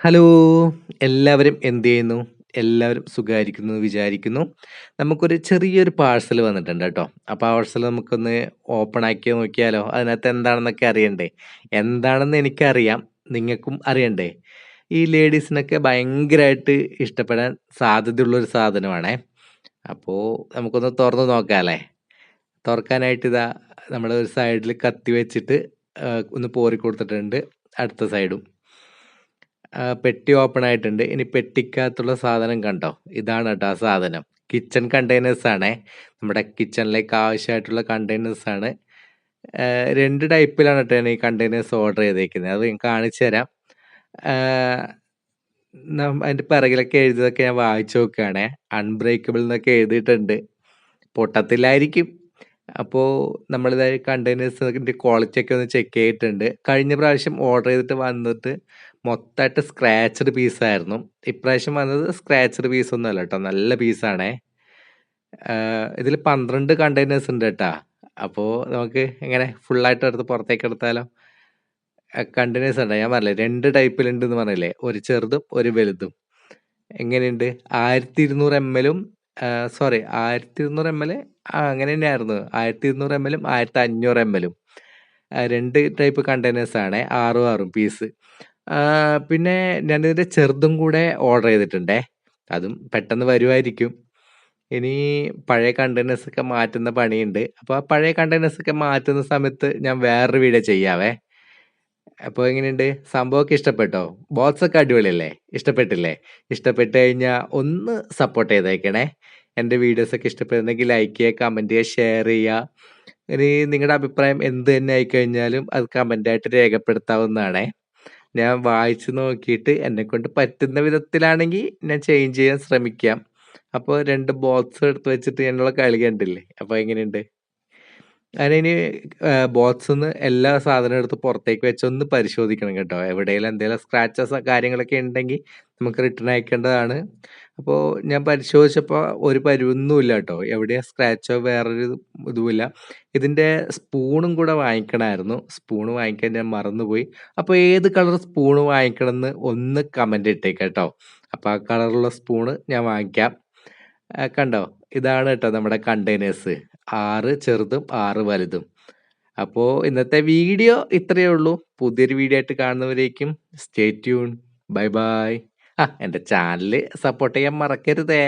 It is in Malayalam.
ഹലോ! എല്ലാവരും എന്ത് ചെയ്യുന്നു? എല്ലാവരും സുഖമായിരിക്കുന്നു വിചാരിക്കുന്നു. നമുക്കൊരു ചെറിയൊരു പാഴ്സൽ വന്നിട്ടുണ്ട് ട്ടോ. ആ പാഴ്സൽ നമുക്കൊന്ന് ഓപ്പൺ ആക്കി നോക്കിയാലോ? അതിനകത്ത് എന്താണെന്നൊക്കെ അറിയണ്ടേ? എന്താണെന്ന് എനിക്കറിയാം. നിങ്ങൾക്കും അറിയണ്ടേ? ഈ ലേഡീസിനൊക്കെ ഭയങ്കരമായിട്ട് ഇഷ്ടപ്പെടാൻ സാധ്യതയുള്ളൊരു സാധനമാണേ. അപ്പോൾ നമുക്കൊന്ന് തുറന്ന് നോക്കാമല്ലേ തുറക്കാനായിട്ട് ഇതാ നമ്മൾ ഒരു സൈഡിൽ കത്തി വെച്ചിട്ട് ഒന്ന് പോറി കൊടുത്തിട്ടുണ്ട്. അടുത്ത സൈഡും. പെട്ടി ഓപ്പൺ ആയിട്ടുണ്ട്. ഇനി പെട്ടിക്കകത്തുള്ള സാധനം കണ്ടോ? ഇതാണ് കേട്ടോ ആ സാധനം. കിച്ചൺ കണ്ടെയ്നേഴ്സ് ആണേ. നമ്മുടെ കിച്ചണിലേക്ക് ആവശ്യമായിട്ടുള്ള കണ്ടെയ്നേഴ്സ് ആണ്. രണ്ട് ടൈപ്പിലാണ് കേട്ടോ ഞാൻ ഈ കണ്ടെയ്നേഴ്സ് ഓർഡർ ചെയ്തേക്കുന്നത്. അത് ഞാൻ കാണിച്ചു തരാം. അതിന്റെ പിറകിലൊക്കെ എഴുതിയതൊക്കെ ഞാൻ വായിച്ചു നോക്കുകയാണേ അൺബ്രേക്കബിൾ എന്നൊക്കെ എഴുതിയിട്ടുണ്ട്. പൊട്ടത്തില്ലായിരിക്കും. അപ്പോൾ നമ്മളിതായി കണ്ടെയ്നേഴ്സിന്റെ ക്വാളിറ്റി ഒക്കെ ഒന്ന് ചെക്ക് ചെയ്തിട്ടുണ്ട്. കഴിഞ്ഞ പ്രാവശ്യം ഓർഡർ ചെയ്തിട്ട് വന്നിട്ട് മൊത്തായിട്ട് സ്ക്രാച്ച്ഡ് പീസായിരുന്നു. ഇപ്രാവശ്യം വന്നത് സ്ക്രാച്ച്ഡ് പീസൊന്നും അല്ല കേട്ടോ നല്ല പീസാണേ. ഇതിൽ പന്ത്രണ്ട് 12 കണ്ടെയ്നേഴ്സ് ഉണ്ട് കേട്ടാ അപ്പോൾ നമുക്ക് എങ്ങനെ ഫുള്ളായിട്ട് എടുത്ത് പുറത്തേക്ക് എടുത്താലോ? കണ്ടിന്യൂസ് ഉണ്ട്? ഞാൻ പറഞ്ഞില്ലേ 2 ടൈപ്പിലുണ്ടെന്ന് പറഞ്ഞില്ലേ? ഒരു ചെറുതും ഒരു വലുതും. എങ്ങനെയുണ്ട്? ആയിരത്തി ഇരുന്നൂറ് എം എല്ലും സോറി ആയിരത്തി 1200 എം എൽ അങ്ങനെ തന്നെയായിരുന്നു. 1200 എംഎല്ലും 1500 എംഎല്ലും. ആഹ് 2 ടൈപ്പ് കണ്ടെയ്നേഴ്സ് ആണ് ആറും ആറും പീസ്. പിന്നെ ഞാനിതിന്റെ ചെറുതും കൂടെ ഓർഡർ ചെയ്തിട്ടുണ്ടേ. അതും പെട്ടെന്ന് വരുമായിരിക്കും. ഇനി പഴയ കണ്ടെയ്നേഴ്സ് ഒക്കെ മാറ്റുന്ന പണിയുണ്ട്. അപ്പോൾ ആ പഴയ കണ്ടെയ്നേഴ്സ് ഒക്കെ മാറ്റുന്ന സമയത്ത് ഞാൻ വേറൊരു വീഡിയോ ചെയ്യാവേ. അപ്പൊ എങ്ങനെയുണ്ട്? സംഭവമൊക്കെ ഇഷ്ടപ്പെട്ടോ? ബോക്സ് ഒക്കെ അടിപൊളിയല്ലേ? ഇഷ്ടപ്പെട്ടില്ലേ? ഇഷ്ടപ്പെട്ട് കഴിഞ്ഞാൽ ഒന്ന് സപ്പോർട്ട് ചെയ്തേക്കണേ. എന്റെ വീഡിയോസ് ഒക്കെ ഇഷ്ടപ്പെടുന്നെങ്കിൽ ലൈക്ക് ചെയ്യുക, കമന്റ് ചെയ്യുക, ഷെയർ ചെയ്യുക. ഇനി നിങ്ങളുടെ അഭിപ്രായം എന്ത് തന്നെ ആയിക്കഴിഞ്ഞാലും അത് കമന്റ് ആയിട്ട് രേഖപ്പെടുത്താവുന്നതാണേ. ഞാൻ വായിച്ചു നോക്കിയിട്ട് എന്നെക്കൊണ്ട് പറ്റുന്ന വിധത്തിലാണെങ്കിൽ ഞാൻ ചേഞ്ച് ചെയ്യാൻ ശ്രമിക്കാം. അപ്പോൾ രണ്ട് ബോക്സ് എടുത്ത് വെച്ചിട്ട് ഞാനുള്ള കളി കണ്ടില്ലേ? അപ്പോൾ എങ്ങനെയുണ്ട്? ഞാനിനി ബോക്സിൽ നിന്ന് എല്ലാ സാധനവും എടുത്ത് പുറത്തേക്ക് വെച്ചൊന്ന് പരിശോധിക്കണം കേട്ടോ. എവിടെയെങ്കിലും എന്തെങ്കിലും സ്ക്രാച്ചസ് കാര്യങ്ങളൊക്കെ ഉണ്ടെങ്കിൽ നമുക്ക് റിട്ടേൺ അയക്കേണ്ടതാണ്. അപ്പോൾ ഞാൻ പരിശോധിച്ചപ്പോൾ ഒരു പരിവൊന്നുമില്ല കേട്ടോ എവിടെയും സ്ക്രാച്ചോ വേറൊരു ഇതുമില്ല. ഇതിന്റെ സ്പൂണും കൂടെ വാങ്ങിക്കണമായിരുന്നു സ്പൂണ് വാങ്ങിക്കാൻ ഞാൻ മറന്നുപോയി. അപ്പോൾ ഏത് കളർ സ്പൂണ് വാങ്ങിക്കണമെന്ന് ഒന്ന് കമന്റ് ഇട്ടേ കേട്ടോ അപ്പോൾ ആ കളറുള്ള സ്പൂണ് ഞാൻ വാങ്ങിക്കാം. കണ്ടോ? ഇതാണ് കേട്ടോ നമ്മുടെ കണ്ടെയ്നേഴ്സ്. 6 ചെറുതും ആറ് വലുതും. അപ്പോ ഇന്നത്തെ വീഡിയോ ഇത്രയേ ഉള്ളൂ. പുതിയൊരു വീഡിയോ ആയിട്ട് കാണുന്നവരേക്കും സ്റ്റേ ട്യൂൺ. Bye bye. ആ എന്റെ ചാനൽ സപ്പോർട്ട് ചെയ്യാൻ മറക്കരുതേ.